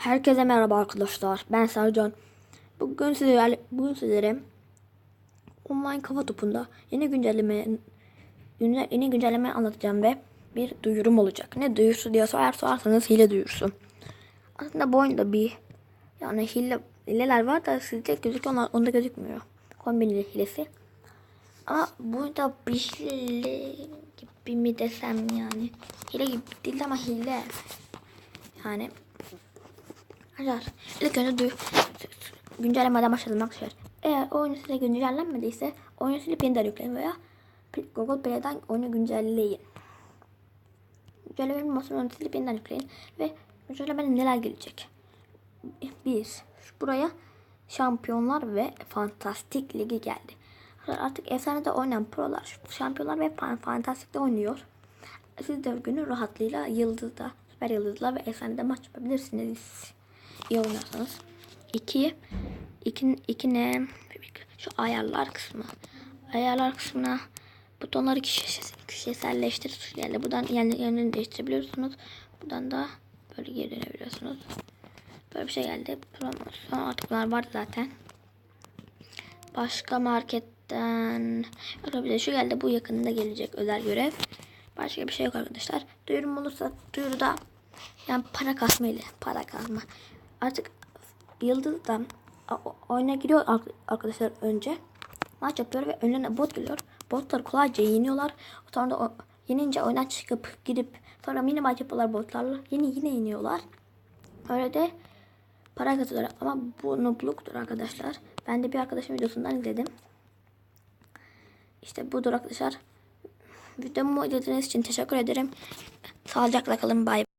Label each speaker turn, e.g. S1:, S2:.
S1: Herkese merhaba arkadaşlar. Ben Sercan. Bugün sizlerle bugün sizlere online kafa topunda yeni güncelleme yeni güncelleme anlatacağım ve bir duyurum olacak. Ne duyurusu diye sorar sorarsanız hile duyurusu. Aslında bu oyunda bir yani hile hileler var da sizde gözüküyor onlar onda gözükmüyor. Kombinli hilesi. Ama burada bir hile gibi mi desem yani. Hile gibi değil ama hile. Yani Arkadaşlar ilk önce güncellemeden başlayalım arkadaşlar. Eğer oyun size güncellenmediyse oyunu silip yükleyin veya Google Play'den oyunu güncelleyin. Güncellemenin masasını oyunu silip yeniden yükleyin ve güncellemede neler gelecek. Bir, buraya şampiyonlar ve fantastik ligi geldi. Artık efsanede oynayan prolar, şampiyonlar ve fan, fantastikte oynuyor. Siz de günü rahatlığıyla yıldızda, süper yıldızla ve efsanede maç yapabilirsiniz. İyi oynarsanız. İki, iki, iki ne? Şu ayarlar kısmı. Ayarlar kısmına butonları kişi, kişiselleştir tuşu geldi. Buradan yani yerini değiştirebiliyorsunuz. Buradan da böyle geri dönebiliyorsunuz. Böyle bir şey geldi. Promosyon artık bunlar vardı zaten. Başka marketten olabilir. Şu geldi. Bu yakında gelecek özel görev. Başka bir şey yok arkadaşlar. Duyurum olursa duyuruda yani para kasma ile para kasma. Artık Yıldız'dan oyuna giriyor arkadaşlar önce. Maç yapıyor ve önlerine bot geliyor. Botlar kolayca yeniyorlar. Sonra da yenince oyuna çıkıp gidip sonra mini maç yapıyorlar botlarla. Yeni yine yeniyorlar. Öyle de para kazanıyorlar. Ama bu noobluktur arkadaşlar. Ben de bir arkadaşım videosundan izledim. İşte budur arkadaşlar. Videomu izlediğiniz için teşekkür ederim. Sağlıcakla kalın. Bay